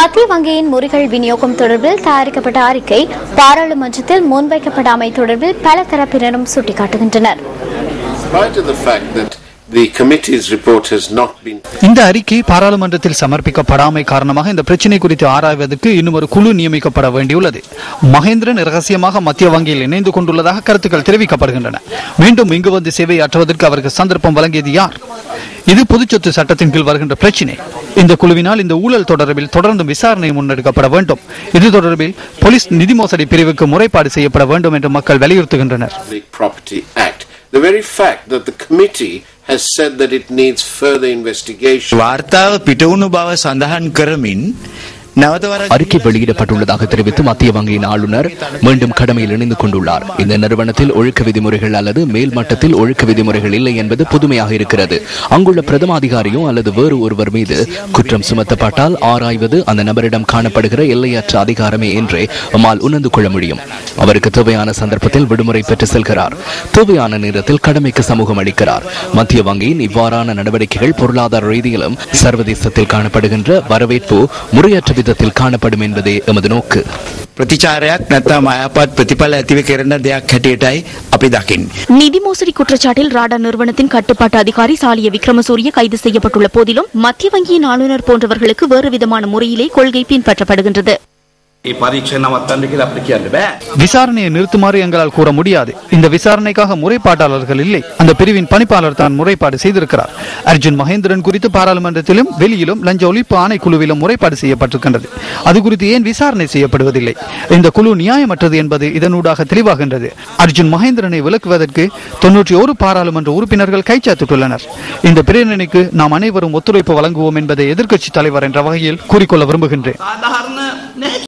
மத்திய வங்கியின் முறிகள் விநியோகம் தொடர்பில் தயாரிக்கப்பட்ட அறிக்கை பாராளுமன்றத்தில் முன்வைக்கப்படாமை தொடர்பில் பல தரப்பினரும் சுட்டிக்காட்டுகின்றனர். இந்த அறிக்கை பாராளுமன்றத்தில் சமர்ப்பிக்கப்படாமை காரணமாக இந்த பிரச்சினை குறித்து ஆராய்வதற்கு இன்னும் ஒரு குழு நியமிக்கப்பட வேண்டியுள்ளது. மகேந்திரன் ரகசியமாக மத்திய வங்கியில் இணைந்து கொண்டுள்ளதாக கருத்துக்கள் தெரிவிக்கப்படுகின்றன. மீண்டும் இங்கு வந்து சேவையாற்றுவதற்கு அவருக்கு சந்தர்ப்பம் வழங்கியது யார்? இது பொதுச்சொத்து சட்டத்தின் கீழ் வருகின்ற பிரச்சினை இந்த குழுவினால் இந்த ஊழல் தொடர்பில் தொடர்ந்து விசாரணை முன்னெடுக்கப்பட வேண்டும் இது தொடர்பில் போலீஸ் நிதி மோசடி பிரிவுக்கு முறைப்பாடு செய்யப்பட வேண்டும் என்று மக்கள் வலியுறுத்துகின்றனர் Public Property Act. The very fact that the committee has said that it needs further investigation වාර්තාව පිටවුණු බව සඳහන් කරමින් නැවත වරක් அறிக்கை வெளியிடப்பட்டுள்ளதாக தெரிவித்து மத்திய வங்கியின் ஆளுநர் மீண்டும் கடமையில் இணைந்து கொண்டுள்ளார். இந்த நிறுவனத்தில் ஒழுக்க விதிமுறைகள் அல்லது மேல் மட்டத்தில் ஒழுக்க விதிமுறைகள் இல்லை என்பது புதுமையாக இருக்கிறது. அங்குள்ள பிரதம அதிகாரியோ அல்லது வேறு ஒருவர் மீது குற்றம் சுமத்தப்பட்டால் ஆராய்வது அந்த நபரிடம் காணப்படுகிற எல்லையற்ற அதிகாரமே என்றே அம்மால் உணர்ந்து கொள்ள முடியும். அவருக்கு தேவையான சந்தர்ப்பத்தில் விடுமுறை பெற்று செல்கிறார். தேவையான நேரத்தில் கடமைக்கு சமூகம் அளிக்கிறார். மத்திய வங்கியின் இவ்வாறான நடவடிக்கைகள் பொருளாதார ரீதியிலும் சர்வதேசத்தில் காணப்படுகின்ற வரவேற்பு முறையற்ற விதத்தில் காணப்படும் என்பதே எமது நோக்கு ප්‍රතිචාරයක් නැත්නම් අයපත් ප්‍රතිඵල ඇතිව කෙරෙන දෙයක් හැටියටයි අපි දකින්නේ. நிதி மோசடி குற்றச்சாட்டில் ராடா நிறுவனத்தின் கட்டுப்பாட்டு அதிகாரி சாலிய விக்ரமசூரிய கைது செய்யப்பட்டுள்ள போதிலும் மத்திய வங்கியின் ஆளுநர் போன்றவர்களுக்கு வேறு விதமான முறையிலே கொள்கை பின்பற்றப்படுகின்றது விசாரணையை நிறுத்துமாறு எங்களால் கூற முடியாது. இந்த விசாரணைக்காக முறைப்பாட்டாளர்கள் இல்லை. அந்த பிரிவின் பணிப்பாளர் தான் முறைப்பாடு செய்திருக்கிறார். அர்ஜுன் மகேந்திரன் குறித்து பாராளுமன்றத்திலும் வெளியிலும் லஞ்ச ஒழிப்பு ஆணைக்குழுவிலும் முறைப்பாடு செய்யப்பட்டிருக்கின்றது. அது குறித்து ஏன் விசாரணை செய்யப்படுவதில்லை? இந்த குழு நியாயமற்றது என்பது இதனூடாக தெளிவாகின்றது. அர்ஜுன் மகேந்திரனை விளக்குவதற்கு தொன்னூற்றி ஒரு பாராளுமன்ற உறுப்பினர்கள் கைச்சாத்துள்ளனர் இந்த பிரிவினைக்கு நாம் அனைவரும் ஒத்துழைப்பு வழங்குவோம் என்பதை எதிர்க்கட்சி தலைவர் என்ற வகையில் கூறிக்கொள்ள விரும்புகின்றேன்.